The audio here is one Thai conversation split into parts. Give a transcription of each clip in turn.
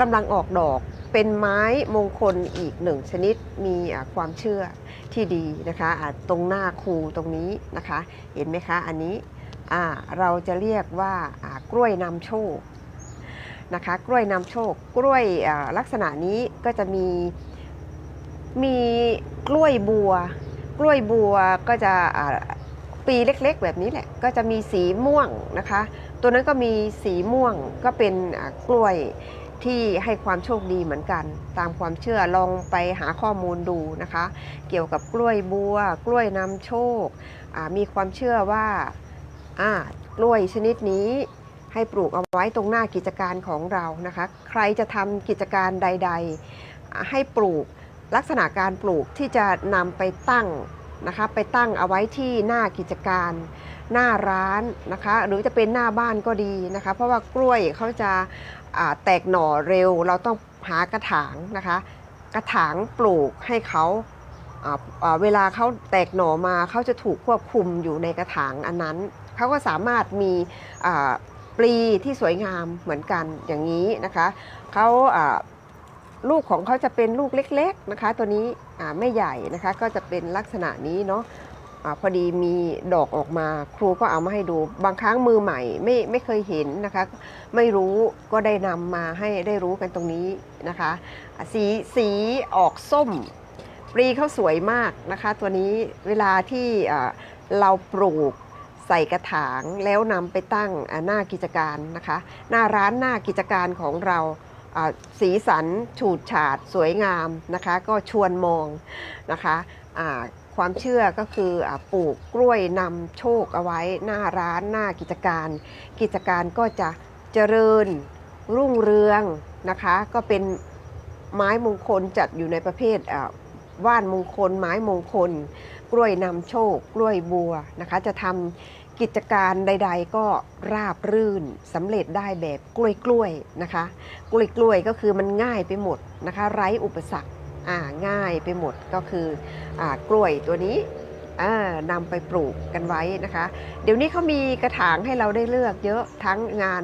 กำลังออกดอกเป็นไม้มงคลอีกหนึ่งชนิดมีความเชื่อที่ดีนะคะตรงหน้าคูตรงนี้นะคะ เห็นไหมคะอันนี้เราจะเรียกว่ากล้วยนำโชคนะคะกล้วยนำโชค กล้วยลักษณะนี้ก็จะมีมีกล้วยบัว กล้วยบัวก็จะปีเล็กๆ แบบนี้แหละก็จะมีสีม่วงนะคะ ตัวนั้นก็มีสีม่วงก็เป็นกล้วย ที่ให้ความโชคดีเหมือนกัน ตามความเชื่อลองไปหาข้อมูลดูนะคะ เกี่ยวกับกล้วยบัว กล้วยนำโชค มีความเชื่อว่ากล้วยชนิดนี้ให้ปลูกเอาไว้ตรงหน้ากิจการของเรานะคะ ใครจะทำกิจการใด ๆ ให้ปลูกลักษณะการปลูกที่จะนำไปตั้งนะคะ ไปตั้งเอาไว้ที่หน้ากิจการ หน้าร้านนะคะ หรือจะเป็นหน้าบ้านก็ดีนะคะ เพราะว่ากล้วยเขาจะาแตกหน่อเร็ว เราต้องหากระถางนะคะ กระถางปลูกให้เขาาาเวลาเขาแตกหน่อมาเขาจะถูกควบคุมอยู่ในกระถางอันนั้นเขาก็สามารถมีปลีที่สวยงามเหมือนกันอย่างนี้นะคะเขาาลูกของเขาจะเป็นลูกเล็ก ๆนะคะ ตัวนี้ไม่ใหญ่นะคะ ก็จะเป็นลักษณะนี้เนาะ อพอดีมีดอกออกมา ครูก็เอามาให้ดู บางครั้งมือใหม่ไม่ไม่เคยเห็นนะคะ ไม่รู้ก็ได้นำมาให้ได้รู้กันตรงนี้นะคะ สีสีออกส้ม ปรีเขาสวยมากนะคะ ตัวนี้เวลาที่เราปลูกใส่กระถางแล้วนำไปตั้งหน้ากิจการนะคะ หน้าร้านหน้ากิจการของเราอ่าสีสันฉูดฉาดสวยงามนะคะ ก็ชวนมองนะคะอ่า ความเชื่อก็คือปลูกกล้วยนำโชคเอาไว้หน้าร้านหน้ากิจการ กิจการก็จะเจริญรุ่งเรืองนะคะ ก็เป็นไม้มงคลจัดอยู่ในประเภทว่านมงคล ไม้มงคล กล้วยนำโชค กล้วยบัวนะคะ จะทำกิจการใด ๆ ก็ราบรื่นสำเร็จได้แบบกล้วยกล้วยๆนะคะ กล้วยกล้วยๆก็คือมันง่ายไปหมดนะคะ ไร้อุปสรรค ง่ายไปหมดก็คืออกล้วยตัวนี้นำไปปลูกกันไว้นะคะ เดี๋ยวนี้เขามีกระถางให้เราได้เลือกเยอะทั้งงาน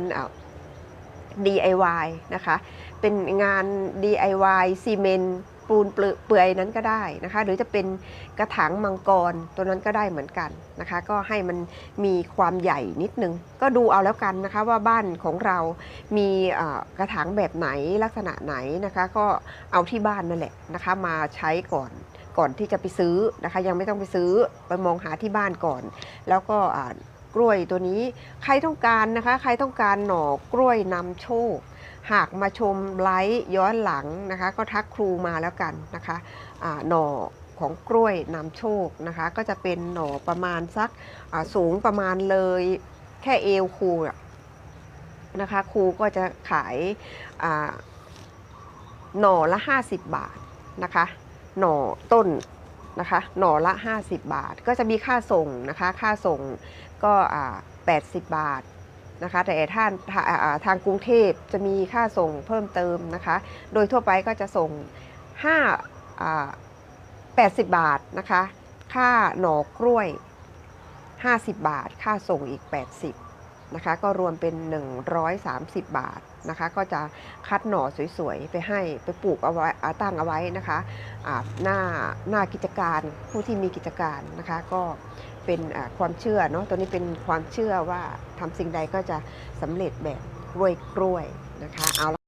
DIY นะคะ เป็นงาน DIY ซีเมนต์ ปูนเปลือยนั้นก็ได้นะคะ หรือจะเป็นกระถางมังกรตัวนั้นก็ได้เหมือนกันนะคะ ก็ให้มันมีความใหญ่นิดนึง ก็ดูเอาแล้วกันนะคะว่าบ้านของเรามีกระถางแบบไหนลักษณะไหนนะคะ ก็เอาที่บ้านนั่นแหละนะคะ มาใช้ก่อนก่อนที่จะไปซื้อนะคะ ยังไม่ต้องไปซื้อไปมองหาที่บ้านก่อน แล้วก็กล้วยตัวนี้ใครต้องการนะคะ ใครต้องการหน่อกล้วยนำโชค หากมาชมไลฟ์ย้อนหลังนะคะ ก็ทักครูมาแล้วกันนะคะอ่าหน่อของกล้วยนำโชคนะคะ ก็จะเป็นหน่อประมาณสักสูงประมาณเลยแค่เอวครูนะคะครูก็จะขายหน่อละ 50 บาทนะคะ หน่อต้นนะคะ หน่อละ 50 บาท ก็จะมีค่าส่งนะคะ ค่าส่งก็ 80 บาท นะคะ แต่ท่านทางกรุงเทพจะมีค่าส่งเพิ่มเติมนะคะ โดยทั่วไปก็จะส่ง 5 80 บาทนะคะ ค่าหน่อกล้วย 50 บาท ค่าส่งอีก 80 นะคะก็รวมเป็น 130 บาทนะคะ ก็จะคัดหน่อสวยๆ ไปให้ไปปลูกเอาไว้ตั้งเอาไว้นะคะหน้าหน้ากิจการผู้ที่มีกิจการนะคะ ก็เป็นความเชื่อเนาะตัวนี้เป็นความเชื่อว่าทำสิ่งใดก็จะสำเร็จแบบรวยกล้วยนะคะเอา